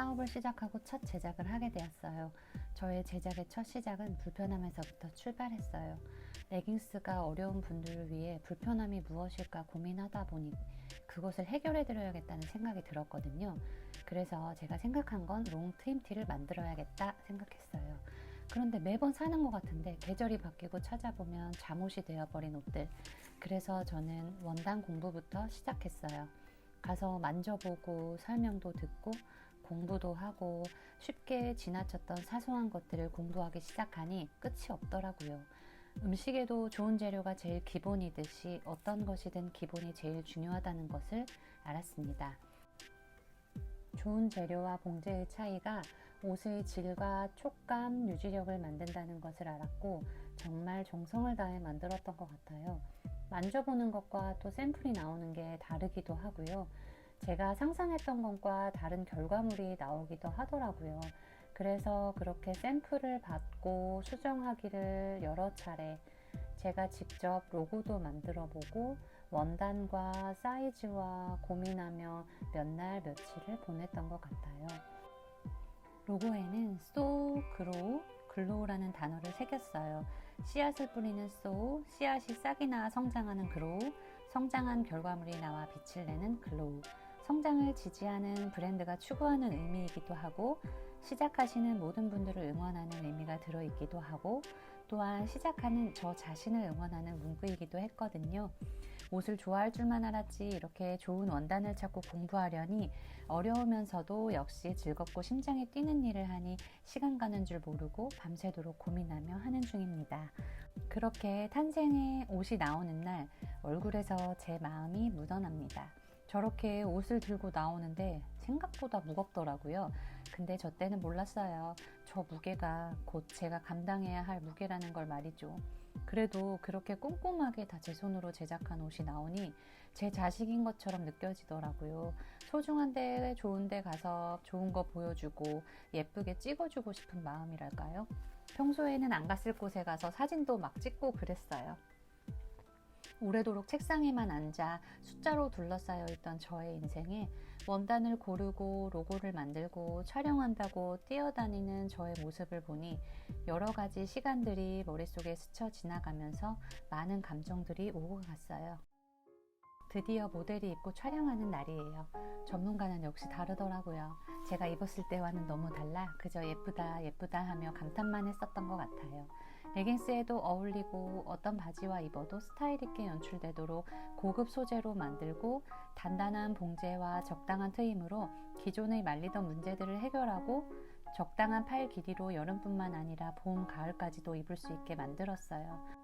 사업을 시작하고 첫 제작을 하게 되었어요. 저의 제작의 첫 시작은 불편함에서부터 출발했어요. 레깅스가 어려운 분들을 위해 불편함이 무엇일까 고민하다 보니 그것을 해결해 드려야겠다는 생각이 들었거든요. 그래서 제가 생각한 건 롱 트임티를 만들어야겠다 생각했어요. 그런데 매번 사는 것 같은데 계절이 바뀌고 찾아보면 잠옷이 되어버린 옷들. 그래서 저는 원단 공부부터 시작했어요. 가서 만져보고 설명도 듣고 공부도 하고 쉽게 지나쳤던 사소한 것들을 공부하기 시작하니 끝이 없더라고요. 음식에도 좋은 재료가 제일 기본이듯이 어떤 것이든 기본이 제일 중요하다는 것을 알았습니다. 좋은 재료와 봉제의 차이가 옷의 질과 촉감, 유지력을 만든다는 것을 알았고 정말 정성을 다해 만들었던 것 같아요. 만져보는 것과 또 샘플이 나오는 게 다르기도 하고요. 제가 상상했던 것과 다른 결과물이 나오기도 하더라고요. 그래서 그렇게 샘플을 받고 수정하기를 여러 차례 제가 직접 로고도 만들어 보고 원단과 사이즈와 고민하며 몇 날 며칠을 보냈던 것 같아요. 로고에는 so, grow, 글로우라는 단어를 새겼어요. 씨앗을 뿌리는 so, 씨앗이 싹이 나 성장하는 grow, 성장한 결과물이 나와 빛을 내는 글로우. 성장을 지지하는 브랜드가 추구하는 의미이기도 하고 시작하시는 모든 분들을 응원하는 의미가 들어있기도 하고 또한 시작하는 저 자신을 응원하는 문구이기도 했거든요. 옷을 좋아할 줄만 알았지 이렇게 좋은 원단을 찾고 공부하려니 어려우면서도 역시 즐겁고 심장이 뛰는 일을 하니 시간 가는 줄 모르고 밤새도록 고민하며 하는 중입니다. 그렇게 탄생의 옷이 나오는 날 얼굴에서 제 마음이 묻어납니다. 저렇게 옷을 들고 나오는데 생각보다 무겁더라고요. 근데 저 때는 몰랐어요. 저 무게가 곧 제가 감당해야 할 무게라는 걸 말이죠. 그래도 그렇게 꼼꼼하게 다 제 손으로 제작한 옷이 나오니 제 자식인 것처럼 느껴지더라고요. 소중한데 좋은데 가서 좋은 거 보여주고 예쁘게 찍어주고 싶은 마음이랄까요? 평소에는 안 갔을 곳에 가서 사진도 막 찍고 그랬어요. 오래도록 책상에만 앉아 숫자로 둘러싸여 있던 저의 인생에 원단을 고르고 로고를 만들고 촬영한다고 뛰어다니는 저의 모습을 보니 여러 가지 시간들이 머릿속에 스쳐 지나가면서 많은 감정들이 오고 갔어요. 드디어 모델이 입고 촬영하는 날이에요. 전문가는 역시 다르더라고요. 제가 입었을 때와는 너무 달라 그저 예쁘다 예쁘다 하며 감탄만 했었던 것 같아요. 레깅스에도 어울리고 어떤 바지와 입어도 스타일 있게 연출되도록 고급 소재로 만들고 단단한 봉제와 적당한 트임으로 기존의 말리던 문제들을 해결하고 적당한 팔 길이로 여름뿐만 아니라 봄, 가을까지도 입을 수 있게 만들었어요.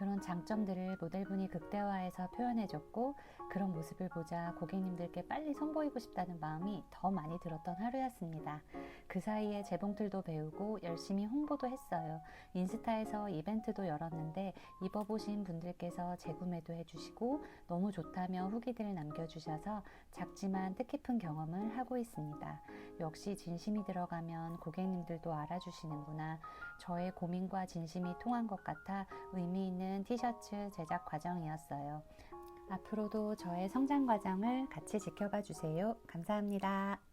그런 장점들을 모델분이 극대화해서 표현해줬고 그런 모습을 보자 고객님들께 빨리 선보이고 싶다는 마음이 더 많이 들었던 하루였습니다. 그 사이에 재봉틀도 배우고 열심히 홍보도 했어요. 인스타에서 이벤트도 열었는데 입어보신 분들께서 재구매도 해주시고 너무 좋다며 후기들을 남겨주셔서 작지만 뜻깊은 경험을 하고 있습니다. 역시 진심이 들어가면 고객님들도 알아주시는구나. 저의 고민과 진심이 통한 것 같아 의미 있는 티셔츠 제작 과정이었어요. 앞으로도 저의 성장 과정을 같이 지켜봐 주세요. 감사합니다.